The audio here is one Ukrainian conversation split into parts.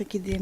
такі дві.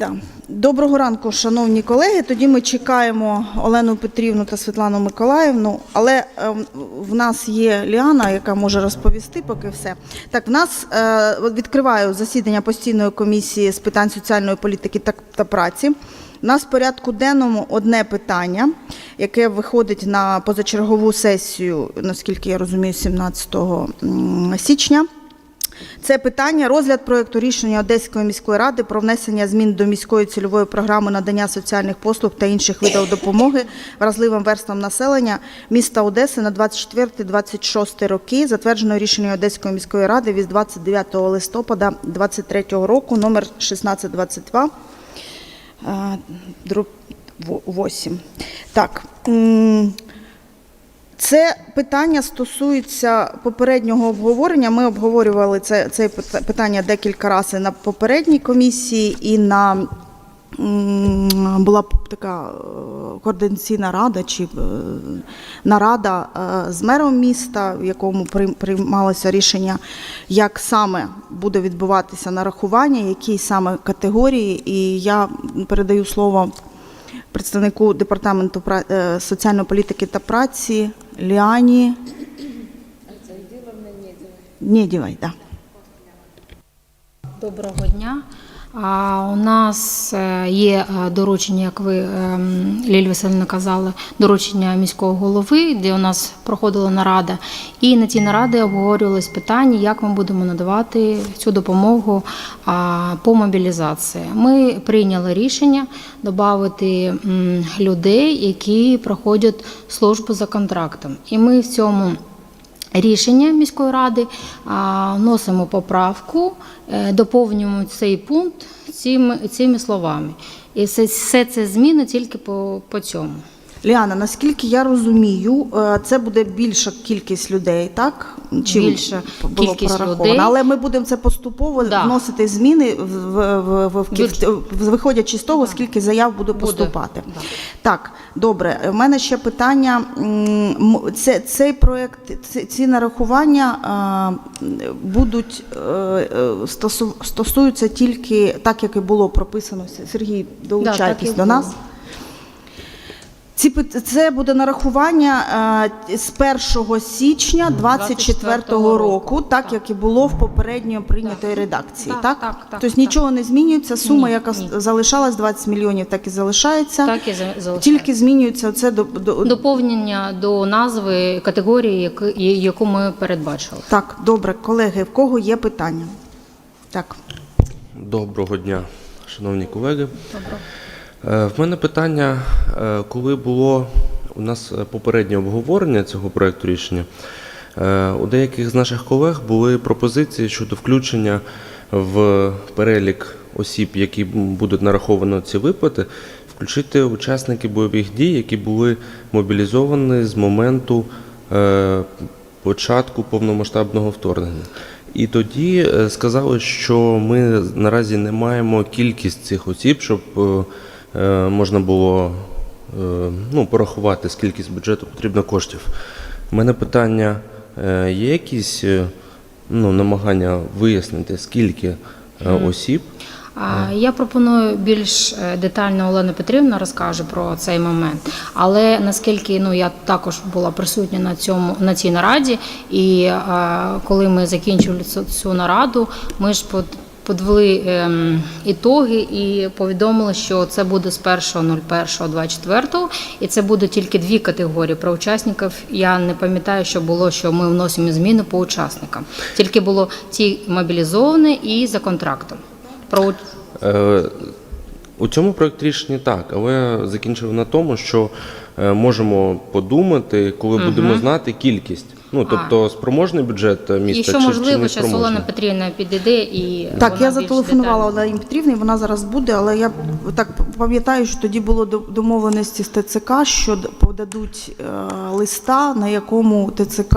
Да. Доброго ранку, шановні колеги. Тоді ми чекаємо Олену Петрівну та Світлану Миколаївну, але ем, в нас є Ліана, яка може розповісти поки все. Так, в нас е, відкриваю засідання постійної комісії з питань соціальної політики та, та праці. У нас в порядку денному одне питання, яке виходить на позачергову сесію, наскільки я розумію, 17 січня. Це питання розгляд проекту рішення Одеської міської ради про внесення змін до міської цільової програми надання соціальних послуг та інших видів допомоги вразливим верствам населення міста Одеси на 24-26 роки, затверджено рішення Одеської міської ради від 29 листопада 2023 року, номер 1622, е, дроб 8. Так. Це питання стосується попереднього обговорення. Ми обговорювали це, це пит- питання декілька разів на попередній комісії, і на була така е, координаційна рада чи е, нарада е, з мером міста, в якому прийм- приймалося рішення, як саме буде відбуватися нарахування, які саме категорії. І я передаю слово представнику департаменту соціальної політики та праці Ліані Нєдєвай, да. Доброго дня. А у нас е, є е, доручення, як ви ем, Лілі Васильівна казали, доручення міського голови, де у нас проходила нарада. І на цій нараді обговорювалось питання, як ми будемо надавати цю допомогу по мобілізації. Ми прийняли рішення додати людей, які проходять службу за контрактом. І ми в цьому рішення міської ради, вносимо поправку, е, доповнюємо цей пункт цими, цими словами. І все, все це зміни тільки по, по цьому. Ліана, наскільки я розумію, е, це буде більша кількість людей, так? Чим Більша було кількість людей. Але ми будемо це поступово Да. вносити зміни, в, в, в, в, в- в- виходячи з того, скільки заяв буде Буде. поступати. Да. Так, добре. У мене ще питання. Це, цей проект, ці, ці нарахування а, будуть е, е, стосу, стосуються тільки так, як і було прописано. Сергій, долучайтесь і до нас. було. Ці це буде нарахування е, з 1 січня 24 24-го року, так як і було в попередньо прийнятої редакції. Так, Так, так, так, Тобто так. нічого не змінюється. Сума, Ні, яка ні. залишалась 20 мільйонів, так і залишається. Так і за- залишається. Тільки змінюється це до, до Доповнення до назви категорії, яку- яку ми передбачили. так. Добре, колеги, в кого є питання? Так. Доброго дня, шановні колеги. Е, В мене питання, е, коли було у нас е, попереднє обговорення цього проекту рішення, е, у деяких з наших колег були пропозиції щодо включення в перелік осіб, які будуть нараховано ці виплати, включити учасники бойових дій, які були мобілізовані з моменту е, початку повномасштабного вторгнення. І тоді е, сказали, що ми наразі не маємо кількість цих осіб, щоб е, е, можна було е, ну, порахувати, скільки з бюджету потрібно коштів. У мене питання: е, є якісь е, ну, намагання вияснити, скільки е, осіб? Я пропоную більш е, детально Олена Петрівна розкаже про цей момент. Але наскільки ну я також була присутня на цьому на цій нараді, і е, коли ми закінчували цю, цю нараду, ми ж подвели ем, ітоги і повідомили, що це буде з 1.01.24, і це буде тільки дві категорії. Про учасників я не пам'ятаю, що було, що ми вносимо зміни по учасникам. Тільки було ті мобілізовані і за контрактом. Про Е, У цьому проєкті рішення так, але закінчив на тому, що е, можемо подумати, коли будемо знати кількість. Ну, тобто спроможний бюджет е, міста І що чи, чи можливо, не зараз Олена спроможний. Петрівна підійде і Так, вона я більш зателефонувала детально. Олені Петрівні, вона зараз буде, але я так пам'ятаю, що тоді було до- домовленості з ТЦК, що д- подадуть е, листа, на якому ТЦК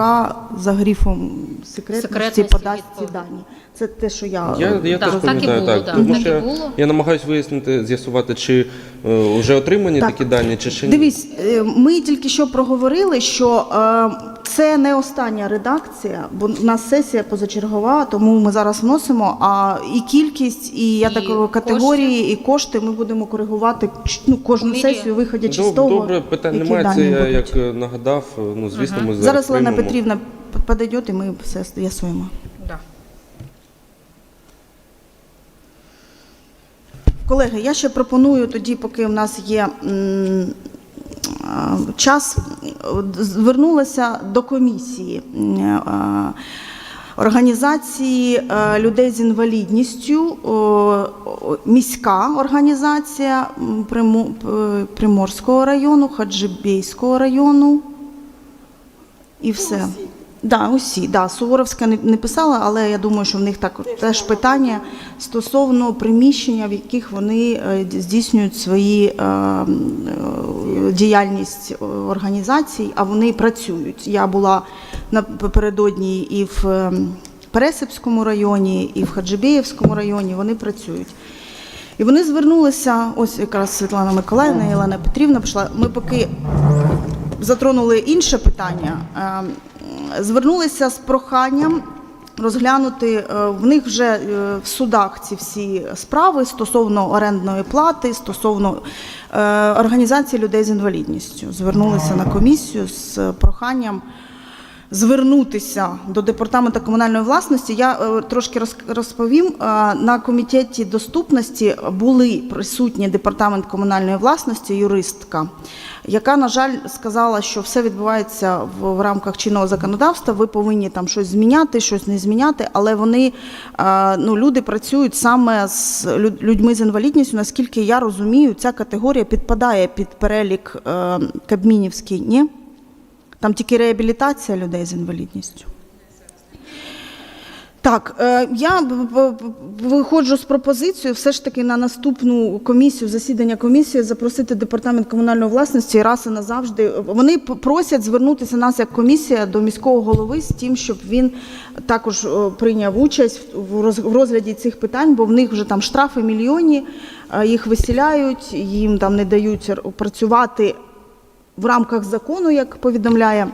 за грифом секретності, Секретності подасть ці відповідь. дані. Це те, що я, Я, я Так, теж так і пам'ятаю було, так. да, Тому так що і я- було. я намагаюся вияснити, з'ясувати, чи е, вже отримані Так. такі дані, чи ще ні. Дивись, е, ми тільки що проговорили, що е, це не остання редакція, бо в нас сесія позачергова, тому ми зараз вносимо. А і кількість, і я І так категорії, і кошти ми будемо коригувати ч- ну, кожну Мірі. сесію, виходячи з Доб- того. Добре, питань які немає. Це дані я будуть. як е, нагадав. е, Ну, звісно, ми зараз. Зараз Олена приймемо. Петрівна підійде, і ми все з'ясуємо. Да. Колеги, я ще пропоную тоді, поки в нас є час, е, звернулася до комісії організації е, людей з інвалідністю, міська організація Приморського району, Хаджибейського району. І все. Да, усі. Да, Суворовська не, не писала, але я думаю, що в них так теж питання стосовно приміщення, в яких вони е, здійснюють свої е, е, діяльність організацій, а вони працюють. Я була напередодні і в е, Пересипському районі, і в Хаджибеївському районі. Вони працюють. І вони звернулися, ось якраз Світлана Миколаївна і Олена Петрівна пішла. Ми поки затронули інше питання. Е, Звернулися з проханням розглянути е, в них вже е, в судах ці всі справи стосовно орендної плати, стосовно е, організації людей з інвалідністю. Звернулися на комісію з проханням звернутися до департаменту комунальної власності. Я е, трошки роз- розповім. Е, На комітеті доступності були присутні департамент комунальної власності, юристка, яка, на жаль, сказала, що все відбувається в, рамках чинного законодавства. Ви повинні там щось зміняти, щось не зміняти, але вони е, ну, люди працюють саме з людьми з інвалідністю. Наскільки я розумію, ця категорія підпадає під перелік Кабмінівський, ні? Там тільки реабілітація людей з інвалідністю. Так, е, я виходжу з пропозицією все ж таки на наступну комісію, засідання комісії, запросити департамент комунальної власності раз і назавжди. Вони просять звернутися нас як комісія до міського голови з тим, щоб він також е, прийняв участь в роз- розгляді цих питань, бо в них вже там штрафи мільйонні, е, їх виселяють, їм там не дають працювати в рамках закону, як повідомляє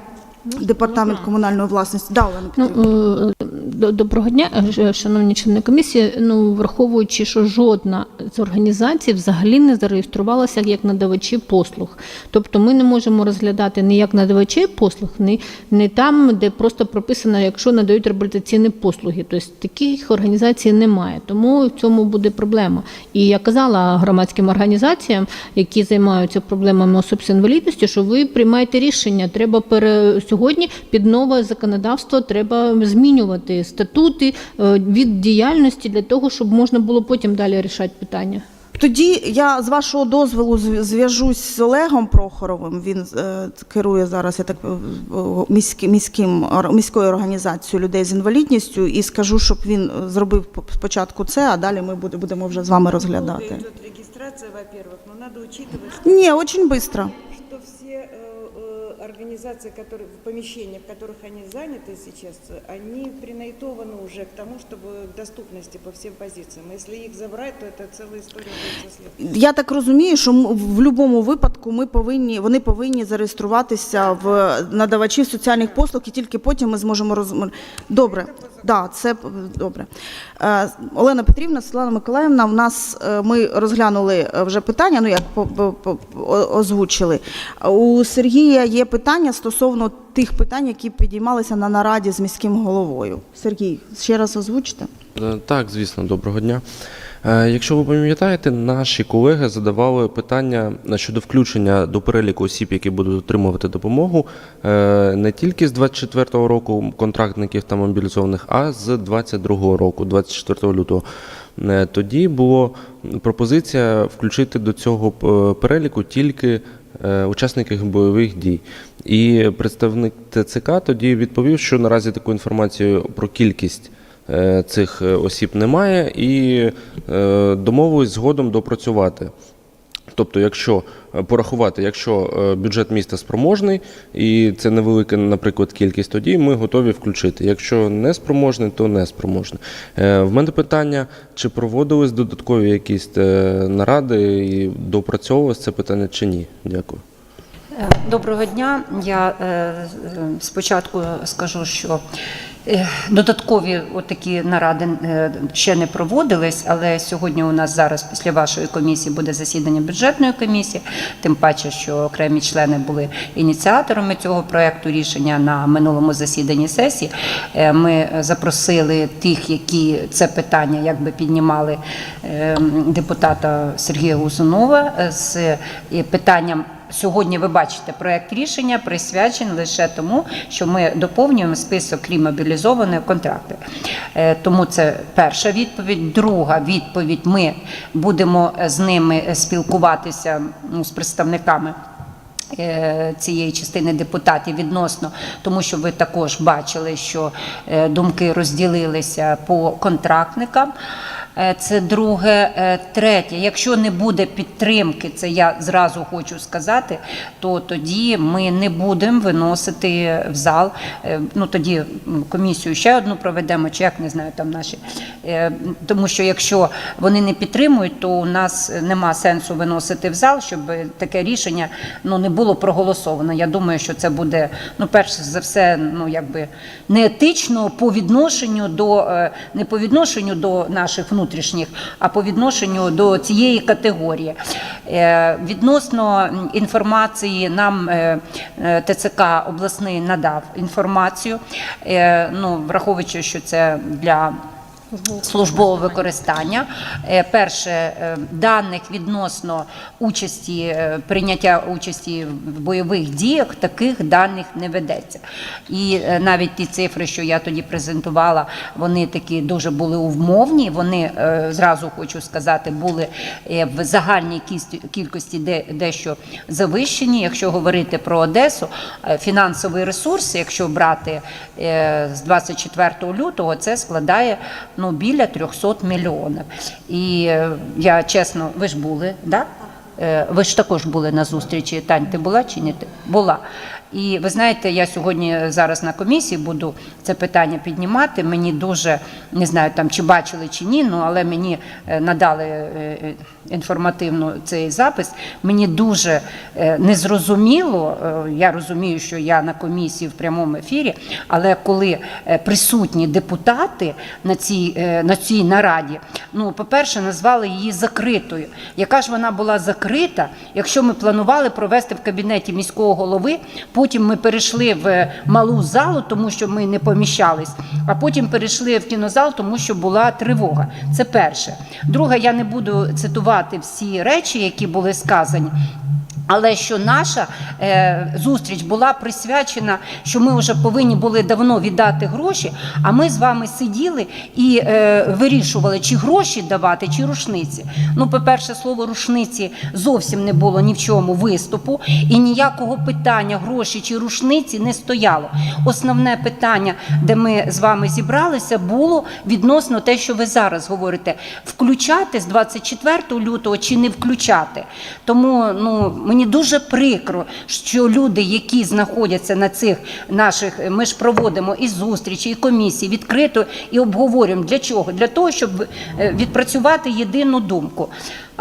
департамент комунальної власності. Да, Олена Ну, Петрівна. Е, до- доброго дня, е, шановні члени комісії. Ну, враховуючи, що жодна з організацій взагалі не зареєструвалася як надавачі послуг. Тобто ми не можемо розглядати ні як надавачі послуг, ні, ні там, де просто прописано, якщо надають реабілітаційні послуги. Тобто таких організацій немає. Тому в цьому буде проблема. І я казала громадським організаціям, які займаються проблемами осіб з інвалідністю, що ви приймаєте рішення. Треба пере... сьогодні під нове законодавство треба змінювати статути е, від діяльності для того, щоб можна було потім далі рішати питання. Тоді я з вашого дозволу зв'яжусь з Олегом Прохоровим. Він е, керує зараз я так е, міськи- міським ор- міською організацією людей з інвалідністю і скажу, щоб він е, зробив спочатку це, а далі ми будемо вже з вами розглядати Идет регистрация Оптимизация, во-первых, но надо учитывать, что, Ні, дуже швидко. что все э, э, организации, которые, помещения, в которых они заняты сейчас, э, они принайтованы уже к тому, чтобы к доступности по всем позициям. Если их забрать, то это целая история будет со следующей. Я так розумію, що м- в будь-якому випадку ми повинні, вони повинні зареєструватися в надавачів соціальних послуг, і тільки потім ми зможемо роз... Добре, да, це п- добре. Е, Олена Петрівна, Світлана Миколаївна, в нас е, ми розглянули е, вже питання, ну як озвучили. У Сергія є питання стосовно тих питань, які підіймалися на нараді з міським головою. Сергій, ще раз озвучте. Е, Так, звісно, доброго дня. Е, Якщо ви пам'ятаєте, наші колеги задавали питання щодо включення до переліку осіб, які будуть отримувати допомогу не тільки з 24-го року контрактників та мобілізованих, а з 22-го року, 24 лютого. Е, Тоді була пропозиція включити до цього е, переліку тільки е, учасників бойових дій. І представник ТЦК тоді відповів, що наразі таку інформацію про кількість цих осіб немає, і домовились згодом допрацювати. Тобто, якщо е, порахувати, якщо е, бюджет міста спроможний і це невелика, наприклад, кількість, тоді ми готові включити. Якщо не спроможний, то не спроможний. Е, В мене питання, чи проводились додаткові якісь наради і допрацьовувалось це питання чи ні? Дякую. Доброго дня. Я спочатку скажу, що додаткові такі наради е, ще не проводились, але сьогодні у нас зараз після вашої комісії буде засідання бюджетної комісії. Тим паче, що окремі члени були ініціаторами цього проекту рішення на минулому засіданні сесії. Е, Ми запросили тих, які це питання якби піднімали е, депутата Сергія Гусунова е, з е, питанням. Сьогодні ви бачите проект рішення присвячений лише тому, що ми доповнюємо список крім мобілізованих контрактів. Е, Тому це перша відповідь. Друга відповідь: ми будемо з ними спілкуватися ну, з представниками. е, Цієї частини депутатів відносно, тому що ви також бачили, що е, думки розділилися по контрактникам. Е, Це друге. Е, Третє, якщо не буде підтримки, це я зразу хочу сказати, то тоді ми не будемо виносити в зал. Е, Ну тоді комісію ще одну проведемо, чи як не знаю, там наші. Тому що якщо вони не підтримують, то у нас нема сенсу виносити в зал, щоб таке рішення ну не було проголосовано. Я думаю, що це буде ну перш за все, ну якби неетично по відношенню до не по відношенню до наших внутрішніх, а по відношенню до цієї категорії. Е, Відносно інформації нам е, е, ТЦК обласний надав інформацію. Ну, враховуючи, що це для службового використання. Е, Перше, е, даних відносно участі, е, прийняття участі в бойових діях, таких даних не ведеться. І навіть ті цифри, що я тоді презентувала, вони такі дуже були умовні. Вони зразу хочу сказати, були в загальній кількості де- дещо завищені. Якщо говорити про Одесу, фінансовий ресурс, якщо брати з 24 лютого, це складає ну, біля 300 мільйонів. І е, я чесно, ви ж були, да? Е, Ви ж також були на зустрічі. Тань, ти була чи ні? Була. І ви знаєте, я сьогодні зараз на комісії буду це питання піднімати. Мені дуже не знаю там чи бачили чи ні, ну але мені е, надали е, е, інформативно цей запис. Мені дуже незрозуміло. Я розумію, що я на комісії в прямому ефірі, але коли присутні депутати на цій, на цій нараді, ну, по-перше, назвали її закритою. Яка ж вона була закрита, якщо ми планували провести в кабінеті міського голови, потім ми перейшли в малу залу, тому що ми не поміщались, а потім перейшли в кінозал, тому що була тривога. Це перше. Друге, я не буду цитувати всі речі, які були сказані. Але що наша е, зустріч була присвячена, що ми вже повинні були давно віддати гроші, а ми з вами сиділи і е, вирішували, чи гроші давати, чи рушниці. Ну, по-перше, слово рушниці зовсім не було ні в чому виступу, і ніякого питання гроші чи рушниці не стояло. Основне питання, де ми з вами зібралися, було відносно те, що ви зараз говорите, включати з 24 лютого чи не включати. Тому ну мені дуже прикро, що люди, які знаходяться на цих наших, ми ж проводимо і зустрічі, і комісії відкрито і обговорюємо. Для чого? Для того, щоб е, відпрацювати єдину думку.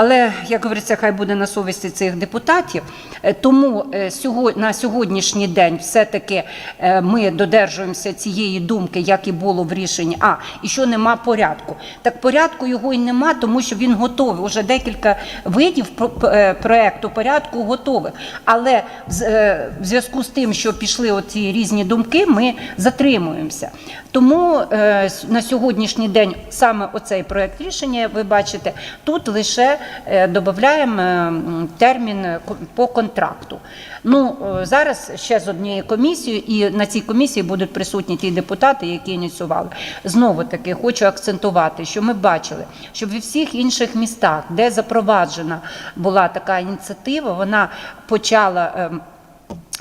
Але як говориться, хай буде на совісті цих депутатів. Е, Тому е, на сьогоднішній день все-таки е, ми додержуємося цієї думки, як і було в рішенні. А і що нема порядку. Так порядку його й нема, тому що він готовий. Уже декілька видів про- проекту порядку готових. Але в зв'язку з тим, що пішли оці різні думки, ми затримуємося. Тому е, на сьогоднішній день саме оцей проект рішення, ви бачите, тут лише е, додаємо е, термін по контракту. Ну зараз ще з однією комісією, і на цій комісії будуть присутні ті депутати, які ініціювали. Знову таки хочу акцентувати, що ми бачили, що в всіх інших містах, де запроваджена була така ініціатива, вона почала.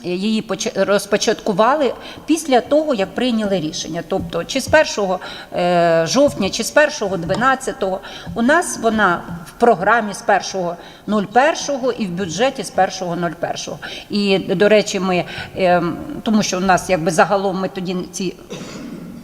Її поч- розпочаткували після того, як прийняли рішення. Тобто, чи з 1 е, жовтня, чи з 1 12 у нас вона в програмі з 1.01 і в бюджеті з 1.01. І, до речі, ми, ем, тому що у нас якби загалом ми тоді ці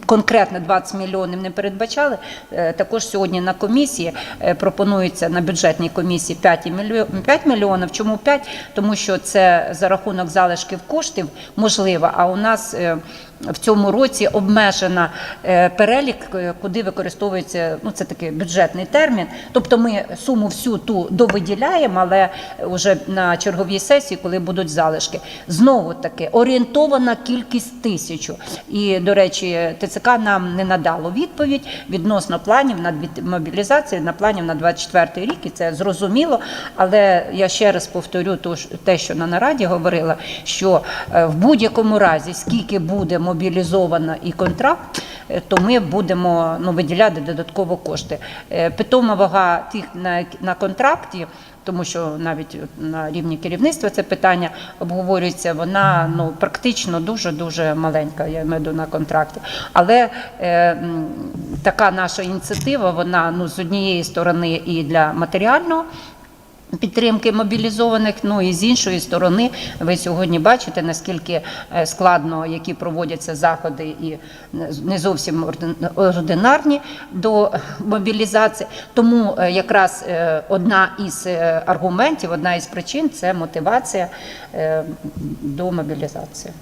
конкретно 20 мільйонів не передбачали. Е, Також сьогодні на комісії е, пропонується на бюджетній комісії 5 мільйонів. 5 мільйонів. Чому 5? Тому що це за рахунок залишків коштів можливо, а у нас е, в цьому році обмежена е, перелік, е, куди використовується, ну це такий бюджетний термін. Тобто ми суму всю ту довиділяємо, але вже на черговій сесії, коли будуть залишки. Знову таки орієнтована кількість тисячу. І, до речі, ТЦК нам не надало відповідь відносно планів на мобілізацію, на планів на 24 рік, і це зрозуміло. Але я ще раз повторю те, що на нараді говорила, що е, в будь-якому разі, скільки буде мобілізовано і контракт, е, то ми будемо ну, виділяти додатково кошти. Е, Питома вага тих на, на контракті. Тому що навіть на рівні керівництва це питання обговорюється. Вона ну практично дуже дуже маленька. Я маю на контракті. Але е, така наша ініціатива, вона ну з однієї сторони і для матеріального підтримки мобілізованих. Ну і з іншої сторони, ви сьогодні бачите, наскільки е, складно, які проводяться заходи і не зовсім ординарні до мобілізації. Тому е, якраз е, одна із е, аргументів, одна із причин це мотивація е, до мобілізації.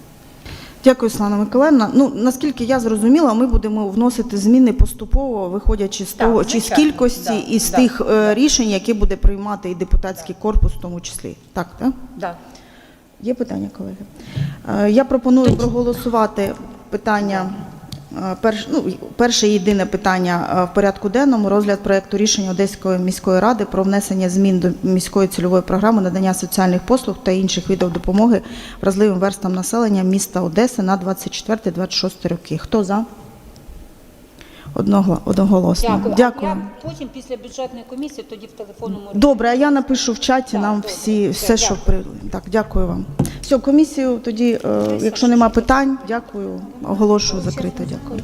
Дякую, Слана Миколаївна. Ну наскільки я зрозуміла, ми будемо вносити зміни поступово, виходячи з Так, того, чи з кількості да, і з да, тих да. рішень, які буде приймати і депутатський корпус, в тому числі. Так, так? Да. Є питання, колеги? Е, Я пропоную проголосувати питання. Е, Перш, ну, перше єдине питання е, в порядку денному розгляд проекту рішення Одеської міської ради про внесення змін до міської цільової програми надання соціальних послуг та інших видів допомоги вразливим верстам населення міста Одеси на 24-26 роки. Хто за? Одного, одноголосно. Дякую. Я потім після бюджетної комісії тоді в телефонному Добре, а я напишу в чаті Так, нам добре. всі, все, Все, що при так, дякую вам. Все, комісію тоді, е, якщо нема питань, дякую. Оголошую закрите. Дякую.